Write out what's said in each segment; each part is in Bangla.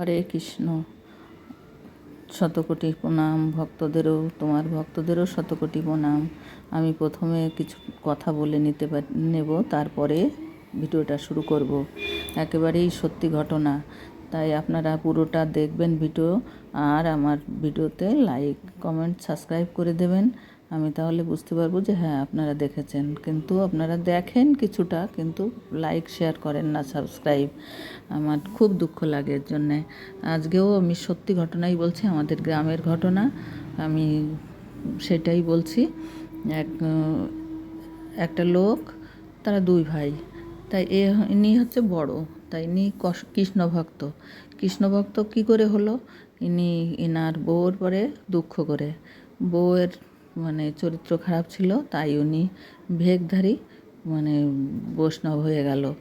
হরে কৃষ্ণ। শতকোটি প্রণাম, ভক্তদেরও, তোমার ভক্তদেরও শতকোটি প্রণাম। আমি প্রথমে কিছু কথা বলে নিতে নেব, তারপরে ভিডিওটা শুরু করব। একেবারেই সত্যি ঘটনা। তাই আপনারা পুরোটা দেখবেন ভিডিও, আর আমার ভিডিওতে লাইক, কমেন্ট, সাবস্ক্রাইব করে দেবেন। আমি তাহলে বুঝতে পারব যে হ্যাঁ আপনারা দেখেছেন। কিন্তু আপনারা দেখেন কিছুটা, কিন্তু লাইক শেয়ার করেন না সাবস্ক্রাইব আমার খুব দুঃখ লাগে এর জন্যে। আজকেও আমি সত্যি ঘটনাই বলছি, আমাদের গ্রামের ঘটনা। আমি সেটাই বলছি। এক, একটা লোক, তারা দুই ভাই। তাই এ, ইনি হচ্ছে বড়। তাই ইনি কস- কৃষ্ণ ভক্ত কৃষ্ণ ভক্ত কী করে হলো? ইনি, ইনার বউর পরে দুঃখ করে। বউয়ের মানে চরিত্র খারাপ ছিল, তাই উনি ভেগধারী মানে বৈষ্ণব হয়ে গেল।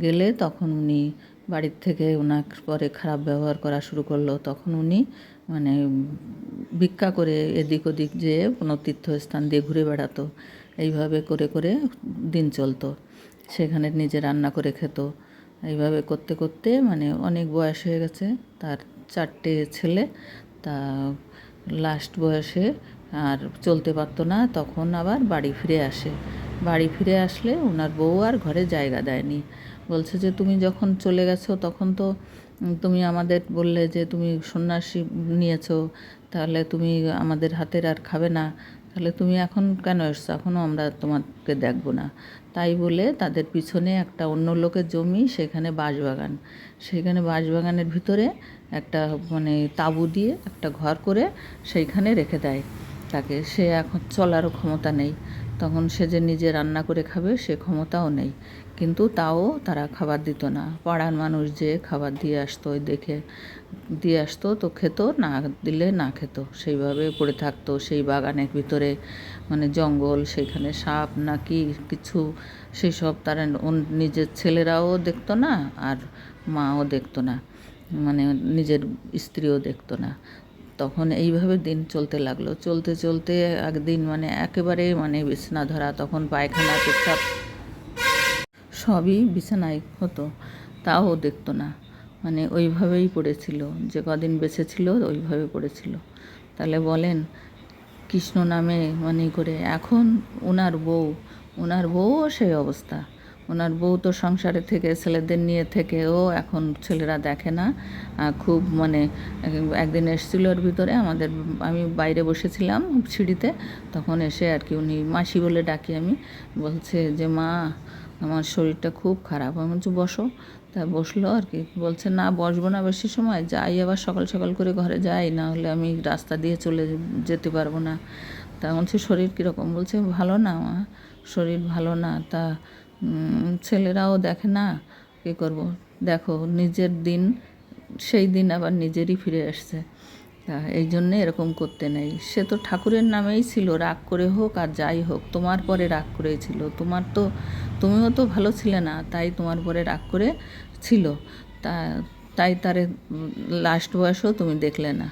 গেলে তখন উনি বাড়ির থেকে ওনার পরে খারাপ ব্যবহার করা শুরু করল। তখন উনি মানে ভিক্ষা করে এদিক ওদিক যেয়ে কোনো তীর্থস্থান দিয়ে ঘুরে বেড়াতো। এইভাবে করে করে দিন চলতো। সেখানে নিজে রান্না করে খেত। এইভাবে করতে করতে মানে অনেক বয়স হয়ে গেছে। তার চারটে ছেলে, তা লাস্ট বয়সে আর চলতে পারতো না, তখন আবার বাড়ি ফিরে আসে। বাড়ি ফিরে আসলে ওনার বউ আর ঘরে জায়গা দেয়নি। বলছে যে, তুমি যখন চলে গেছো তখন তো তুমি আমাদের বললে যে, তুমি সন্ন্যাসী নিয়েছো, তাহলে তুমি আমাদের হাতের আর খাবে না। তাহলে তুমি এখন কেন এসছো? এখনও আমরা তোমাকে দেখব না। তাই বলে তাদের পিছনে একটা অন্য লোকের জমি, সেখানে বাঁশবাগান। সেখানে বাঁশবাগানের ভিতরে একটা মানে তাঁবু দিয়ে একটা ঘর করে সেইখানে রেখে দেয়। তাকে। সে এখন চলারও ক্ষমতা নেই। তখন সে যে নিজে রান্না করে খাবে, সে ক্ষমতাও নেই। কিন্তু তাও তারা খাবার দিত না। পাড়ার মানুষ যে খাবার দিয়ে আসতো, দেখে দিয়ে আসতো, তো খেত, না দিলে না খেত। সেইভাবে পড়ে থাকতো। সেই বাগানের ভিতরে মানে জঙ্গল সেইখানে সাপ, নাকি কিছু সেই সব তারা নিজের ছেলেরাও দেখতো না, আর মাও দেখতো না। মানে নিজের স্ত্রীও দেখতো না। তখন এইভাবে দিন চলতে লাগল। চলতে চলতে একদিন মানে একেবারে মানে বিছানা ধরা, তখন পায়খানা, পেচ্ছাপ সবই বিছানায় হতো। তাও দেখতো না। মানে ওইভাবেই পড়েছিল। যে কদিন বেঁচে ছিল ওইভাবে পড়েছিল। তাহলে বলেন, কৃষ্ণ নামে মানে করে এখন ওনার বউ ওনার বউও সেই অবস্থা। ওনার বউ তো সংসারে থেকে, ছেলেদের নিয়ে থেকেও এখন ছেলেরা দেখে না। খুব মানে একদিন এসেছিল ওর ভিতরে, আমাদের আমি বাইরে বসেছিলাম সিঁড়িতে, তখন এসে আর কি উনি মাসি বলে ডাকি আমি, বলছে যে, মা, আমার শরীরটা খুব খারাপ। আমি বলছি, বসো। তা বসল আর কি, বলছে, না, বসবো না বেশি সময়, যাই, আবার সকাল সকাল করে ঘরে যাই না হলে আমি রাস্তা দিয়ে চলে যেতে পারব না। তা বলছে, শরীর কীরকম? বলছে, ভালো না মা, শরীর ভালো না। তা ছেলেরাও দেখে না, কী করব? দেখো, নিজের দিন, সেই দিন আবার নিজেরই ফিরে আসছে। তা এই জন্যে এরকম করতে নেই। সে তো ঠাকুরের নামেই ছিল, রাগ করে হোক আর যাই হোক, তোমার পরে রাগ করেই ছিল। তোমার তো, তুমিও তো ভালো ছিলে না, তাই তোমার পরে রাগ করে ছিল। তা, তাই তারে লাস্ট বয়সেও তুমি দেখলে না।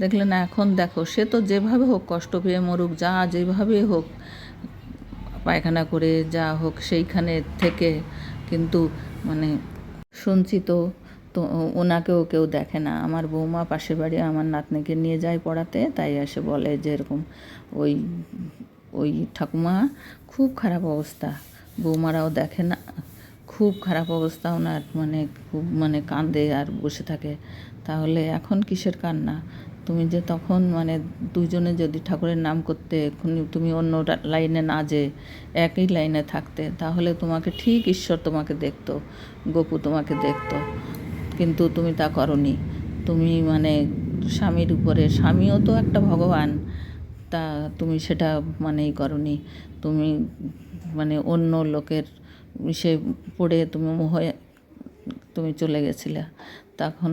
দেখলে না, এখন দেখো, সে তো যেভাবে হোক, কষ্ট পেয়ে মরুক, যা যেভাবে হোক পায়খানা করে যা হোক সেইখানে থেকে কিন্তু মানে শুনছি তো তো ওনাকেও কেউ দেখে না। আমার বৌমা পাশের বাড়ি, আমার নাতনিকে নিয়ে যায় পড়াতে, তাই এসে বলে যে এরকম ওই ওই ঠাকুমা, খুব খারাপ অবস্থা। বৌমারাও দেখে না। খুব খারাপ অবস্থা ওনার মানে খুব মানে কান্দে আর বসে থাকে। তাহলে এখন কিসের কান্না? তুমি যে তখন মানে দুজনে যদি ঠাকুরের নাম করতে তুমি অন্য লাইনে না যে একই লাইনে থাকতে, তাহলে তোমাকে ঠিক ঈশ্বর তোমাকে দেখতো, গপু তোমাকে দেখতো। কিন্তু তুমি তা করনি। তুমি মানে স্বামীর উপরে, স্বামীও তো একটা ভগবান, তা তুমি সেটা মানেই করনি। তুমি মানে অন্য লোকের সে পড়ে তুমি হয়ে তুমি চলে গেছিলে, তখন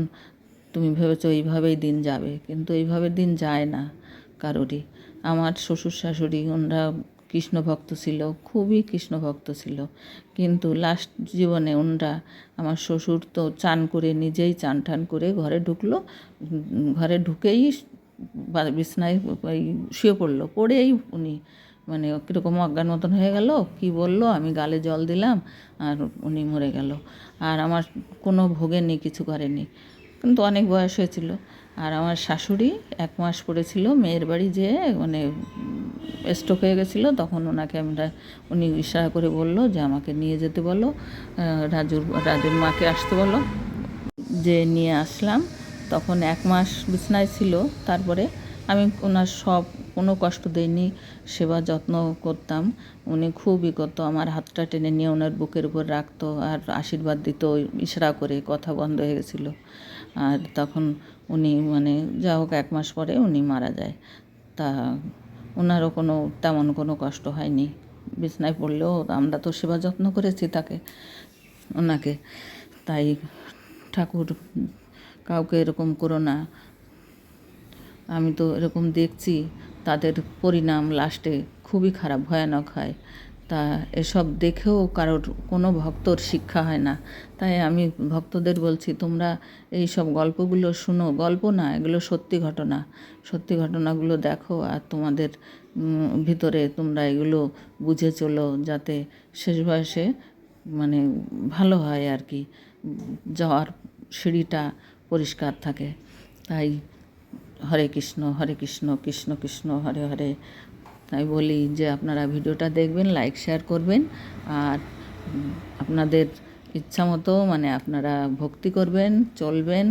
তুমি ভেবেছো এইভাবেই দিন যাবে। কিন্তু এইভাবে দিন যায় না কারোরই। আমার শ্বশুর শাশুড়ি, ওনারা কৃষ্ণভক্ত ছিল, খুবই কৃষ্ণভক্ত ছিল। কিন্তু লাস্ট জীবনে ওনারা আমার শ্বশুর তো চান করে নিজেই চান টান করে ঘরে ঢুকলো, ঘরে ঢুকেই বিছনায় শুয়ে পড়ল, পড়েই উনি মানে কীরকম অজ্ঞান মতন হয়ে গেল, কি বলল, আমি গালে জল দিলাম আর উনি মরে গেল। আর আমার কোনো ভোগেনি কিছু করেনি কিন্তু অনেক বয়স হয়েছিল। আর আমার শাশুড়ি এক মাস পড়েছিল, মেয়ের বাড়ি যেয়ে মানে স্ট্রোক হয়ে গেছিল, তখন ওনাকে আমরা, উনি ইশারা করে বলল যে আমাকে নিয়ে যেতে বলো রাজুর রাজুর মাকে আসতে বলো। যে নিয়ে আসলাম, তখন এক মাস বিছনায় ছিল। তারপরে আমি ওনার সব কোনো কষ্ট দেয়নি সেবা যত্ন করতাম। উনি খুবই করতো আমার হাতটা টেনে নিয়ে ওনার বুকের উপর রাখতো আর আশীর্বাদ দিত, ইশারা করে কথা বন্ধ হয়ে গেছিল। আর তখন উনি মানে যা হোক, এক মাস পরে উনি মারা যায়। তা ওনারও কোনো, তেমন কোনো কষ্ট হয়নি। বিছনায় পড়লেও আমরা তো সেবা যত্ন করেছি তাকে, ওনাকে। তাই ঠাকুর কাউকে এরকম করো না। আমি তো এরকম দেখছি তাদের পরিণাম লাস্টে খুবই খারাপ, ভয়ানক হয়। তা এসব দেখেও কারোর কোনো ভক্তর শিক্ষা হয় না। তাই আমি ভক্তদের বলছি, তোমরা এই সব গল্পগুলো শুনো। গল্প না, এগুলো সত্যি ঘটনা। সত্যি ঘটনাগুলো দেখো আর তোমাদের ভিতরে তোমরা এগুলো বুঝে চলো যাতে শেষ বয়সে মানে ভালো হয় আর কি। যাওয়ার সিঁড়িটা পরিষ্কার থাকে। তাই হরে কৃষ্ণ হরে কৃষ্ণ কৃষ্ণ কৃষ্ণ, হরে হরে। তাই বলি যে আপনারা ভিডিওটা দেখবেন লাইক শেয়ার করবেন, আর আপনাদের ইচ্ছা মতো মানে আপনারা ভক্তি করবেন, চলবেন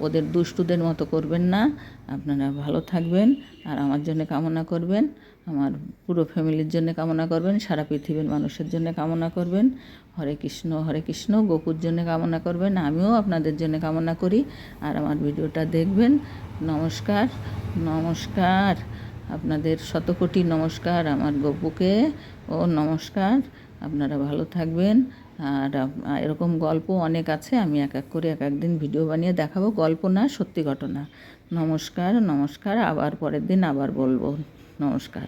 ওদের দুষ্টুদের মতো করবেন না। আপনারা ভালো থাকবেন আর আমার জন্য কামনা করবেন। আমার পুরো ফ্যামিলির জন্য কামনা করবেন। সারা পৃথিবীর মানুষের জন্য কামনা করবেন। হরে কৃষ্ণ হরে কৃষ্ণ গোপুর জন্য কামনা করবেন। আমিও আপনাদের জন্য কামনা করি। আর আমার ভিডিওটা দেখবেন। নমস্কার নমস্কার। আপনাদের শতকোটি নমস্কার আমার গপুকে। ও নমস্কার। আপনারা ভালো থাকবেন। আর এরকম গল্প অনেক আছে, আমি এক এক করে এক একদিন ভিডিও বানিয়ে দেখাবো। গল্প না, সত্যি ঘটনা। নমস্কার নমস্কার, আবার পরের দিন আবার বলব। নমস্কার।